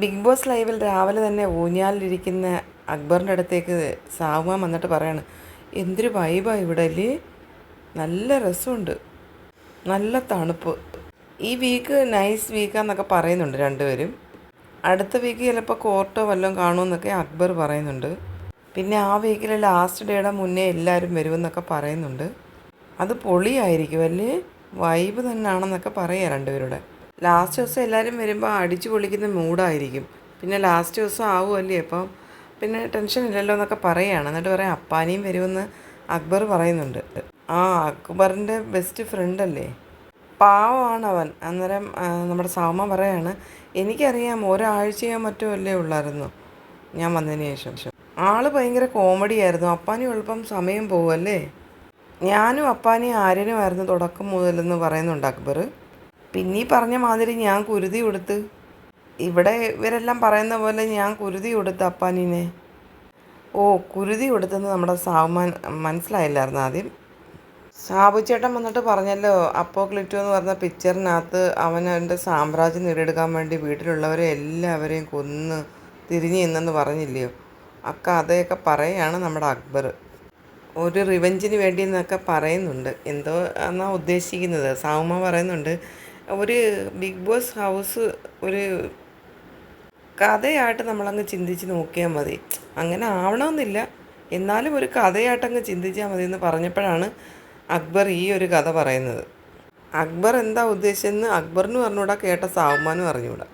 Big boss ലൈവിൽ രാവിലെ തന്നെ ഊഞ്ഞാലിരിക്കുന്ന അക്ബറിന്റെ അടുത്തേക്ക് സാവുമാൻ വന്നിട്ട് പറയാണ് എന്തൊരു വൈബാ ഇവിടെ അല്ലേ? നല്ല രസമുണ്ട്. നല്ല തണുപ്പ്. ഈ വീക്ക് നൈസ് വീക്കാന്നൊക്കെ പറയുന്നുണ്ട് രണ്ടുപേരും. അടുത്ത വീക്ക് ചിലപ്പോൾ കോർട്ടോ വല്ലതും കാണുമെന്നൊക്കെ അക്ബർ പറയുന്നുണ്ട്. പിന്നെ ആ വീക്കിലെ ലാസ്റ്റ് ഡേയുടെ മുന്നേ എല്ലാവരും വരുമെന്നൊക്കെ പറയുന്നുണ്ട്. അത് പൊളിയായിരിക്കും അല്ലേ? വൈബ് തന്നെയാണെന്നൊക്കെ പറയുക രണ്ടുപേരുടെ. ലാസ്റ്റ് ദിവസം എല്ലാവരും വരുമ്പോൾ അടിച്ചു പൊളിക്കുന്ന മൂഡായിരിക്കും. പിന്നെ ലാസ്റ്റ് ദിവസം ആവുമല്ലേ അപ്പം? പിന്നെ ടെൻഷൻ ഇല്ലല്ലോ എന്നൊക്കെ പറയുകയാണ് എന്നിട്ട് പറയാം അപ്പാനിയും വരുമെന്ന് അക്ബർ പറയുന്നുണ്ട്. ആ അക്ബറിന്റെ ബെസ്റ്റ് ഫ്രണ്ട് അല്ലേ? പാവമാണ് അവൻ അന്നേരം നമ്മുടെ സാമ പറയാണ് എനിക്കറിയാം ഒരാഴ്ചയോ മറ്റോ അല്ലേ ഉള്ളായിരുന്നു. ഞാൻ വന്നതിന് ശേഷം. ആൾ ഭയങ്കര കോമഡി ആയിരുന്നു അപ്പാനും എളുപ്പം സമയം പോവല്ലേ? ഞാനും അപ്പാനും ആര്യനുമായിരുന്നു തുടക്കം മുതലെന്ന് പറയുന്നുണ്ട് അക്ബർ. പിന്നെ ഈ പറഞ്ഞ മാതിരി ഞാൻ കുരുതി കൊടുത്ത്. ഇവിടെ ഇവരെല്ലാം പറയുന്ന പോലെ ഞാൻ കുരുതി കൊടുത്ത് അപ്പാനിനെ. ഓ കുരുതി കൊടുത്തെന്ന് നമ്മുടെ സാവുമാൻ മനസ്സിലായില്ലായിരുന്നു ആദ്യം. സാബു ചേട്ടൻ വന്നിട്ട് പറഞ്ഞല്ലോ അപ്പോ ക്ലിറ്റു എന്ന് പറഞ്ഞ പിക്ചറിനകത്ത് അവൻ അവന്റെ സാമ്രാജ്യം നേടിയെടുക്കാൻ വേണ്ടി വീട്ടിലുള്ളവരെ എല്ലാവരെയും കൊന്ന് തിരിഞ്ഞു നിന്നെന്ന് പറഞ്ഞില്ലയോ? അക്ക അതെയൊക്കെ പറയുകയാണ് നമ്മുടെ അക്ബർ. ഒരു റിവഞ്ചിന് വേണ്ടി എന്നൊക്കെ പറയുന്നുണ്ട്. എന്തോ എന്നാ ഉദ്ദേശിക്കുന്നത്. സാവുമ്മ പറയുന്നുണ്ട് ഒരു ബിഗ് ബോസ് ഹൗസ് ഒരു കഥയായിട്ട് നമ്മളങ്ങ് ചിന്തിച്ച് നോക്കിയാൽ മതി. അങ്ങനെ ആവണമെന്നില്ല. എന്നാലും ഒരു കഥയായിട്ടങ്ങ് ചിന്തിച്ചാൽ മതി എന്ന് പറഞ്ഞപ്പോഴാണ് അക്ബർ ഈ ഒരു കഥ പറയുന്നത്. അക്ബർ എന്താ ഉദ്ദേശിച്ചെന്ന് അക്ബറിന് പറഞ്ഞുകൂടാ കേട്ട സാവുമാനും അറിഞ്ഞുകൂടാ.